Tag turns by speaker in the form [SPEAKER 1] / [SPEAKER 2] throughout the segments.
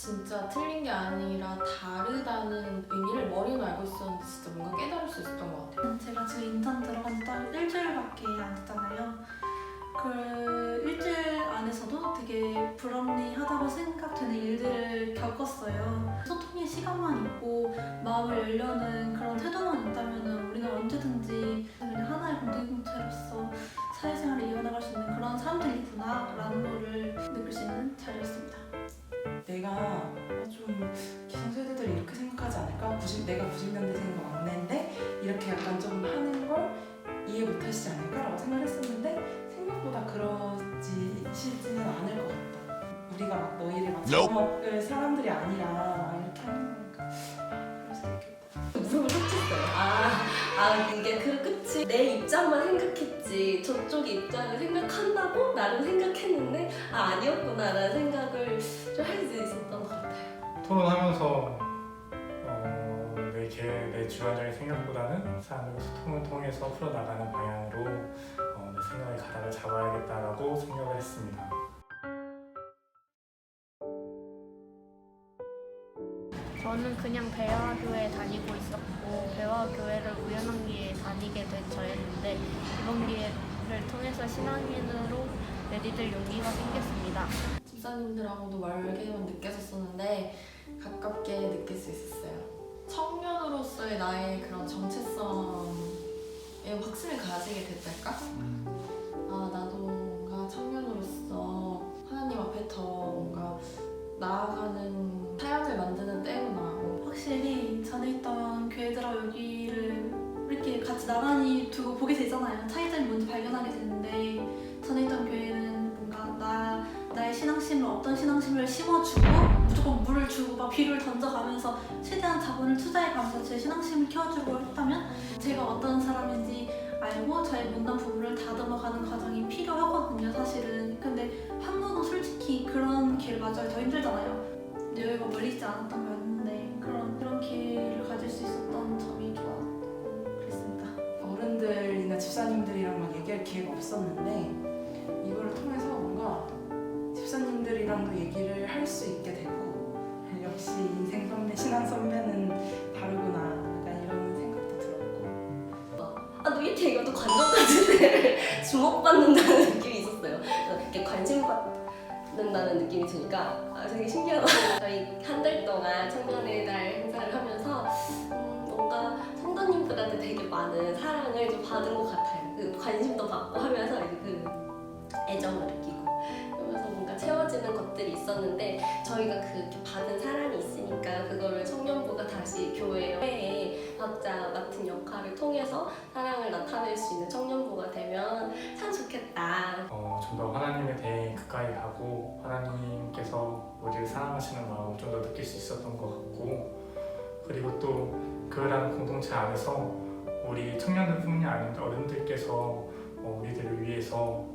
[SPEAKER 1] 진짜 틀린 게 아니라 다르다는 의미를 머리는 알고 있었는데 진짜 뭔가 깨달을 수 있었던 것 같아요.
[SPEAKER 2] 제가 지금 인턴 들어간 지 딱 일주일밖에 안 됐잖아요. 그 일주일 안에서도 되게 불합리하다고 생각되는 일들을 겪었어요. 소통의 시간만 있고 마음을 열려는 그런 태도만 있다면 우리는 언제든지 하나의 공동체로서 사회생활을 이어나갈 수 있는 그런 사람들이구나 라는 거를 느낄 수 있는 자리였습니다.
[SPEAKER 3] 내가 어, 좀 기성세대들이 이렇게 생각하지 않을까? 90, 내가 90년대생인 거 맞는데 이렇게 약간 좀 하는 걸 이해 못하시지 않을까라고 생각했었는데 생각보다 그러지시지는 않을 것 같다. 우리가 막 너희를 막 잡아먹을 사람들이 아니라 이게 그
[SPEAKER 4] 끝이 내 입장만 생각했지 저쪽 입장을 생각한다고 나름 생각했는데 아 아니었구나라는 생각을 좀 할 수 있었던 것 같아요.
[SPEAKER 5] 토론하면서 어, 내, 개, 내 주관적인 생각보다는 사람들과 소통을 통해서 풀어나가는 방향으로 어, 내 생각의 가닥을 잡아야겠다라고 생각을 했습니다.
[SPEAKER 6] 그냥 배화 교회 다니고 있었고 배화 교회를 우연한 기회에 다니게 된 저였는데 이번 기회를 통해서 신앙인으로 내디딜 용기가 생겼습니다.
[SPEAKER 1] 집사님들하고도 멀게만 느꼈었었는데 가깝게 느낄 수 있었어요. 청년으로서의 나의 그런 정체성에 확신을 가지게 됐달까? 아 나도 뭔가 청년으로서 하나님 앞에 더 뭔가 나아가는
[SPEAKER 2] 있던 교회들하고 여기를 이렇게 같이 나란히 두고 보게 되잖아요. 차이점이 뭔지 발견하게 되는데 전에 있던 교회는 뭔가 나 나의 신앙심을 어떤 신앙심을 심어주고 무조건 물을 주고 막 비료를 던져가면서 최대한 자본을 투자해가면서 제 신앙심을 키워주고 했다면 제가 어떤 사람인지 알고 저의 못난 부분을 다듬어가는 과정이 필요하거든요, 사실은. 근데 한국은 솔직히 그런 길 맞아요. 더 힘들잖아요. 근데 여기가 멀리 있지 않았던 거였는데
[SPEAKER 3] 집사님들이랑 막 얘기할 기회가 없었는데 이거를 통해서 뭔가 집사님들이랑도 얘기를 할 수 있게 되고 역시 인생 선배, 신앙 선배는 다르구나 약간 이런 생각도 들었고
[SPEAKER 4] 아 밑에 이것도 관전 같은데 주목받는다는 느낌이 있었어요. 이렇게 관심 받는다는 느낌이 드니까 아, 되게 신기하다. 저희 한 달 동안 청년의 달 많은 사랑을 좀 받은 것 같아요. 그 관심도 받고 하면서 이제 그 애정을 느끼고 그러면서 뭔가 채워지는 것들이 있었는데 저희가 그렇게 받은 사랑이 있으니까 그거를 청년부가 다시 교회에 각자 맡은 역할을 통해서 사랑을 나타낼 수 있는 청년부가 되면 참 좋겠다.
[SPEAKER 5] 어, 좀 더 하나님에 대해 가까이 가고 하나님께서 우리를 사랑하시는 마음을 좀 더 느낄 수 있었던 것 같고 그리고 또 그라는 공동체 안에서 우리 청년들뿐만이 아니라 어른들께서 어, 우리들을 위해서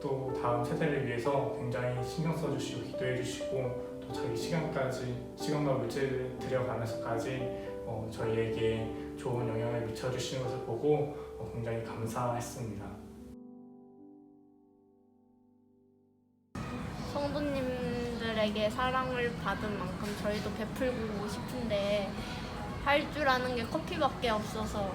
[SPEAKER 5] 또 다음 세대를 위해서 굉장히 신경 써주시고 기도해 주시고 또 자기 시간까지 시간과 물질을 들여가면서까지 어, 저희에게 좋은 영향을 미쳐주시는 것을 보고 어, 굉장히 감사했습니다.
[SPEAKER 6] 성도님들에게 사랑을 받은 만큼 저희도 베풀고 싶은데 할 줄 아는 게 커피밖에 없어서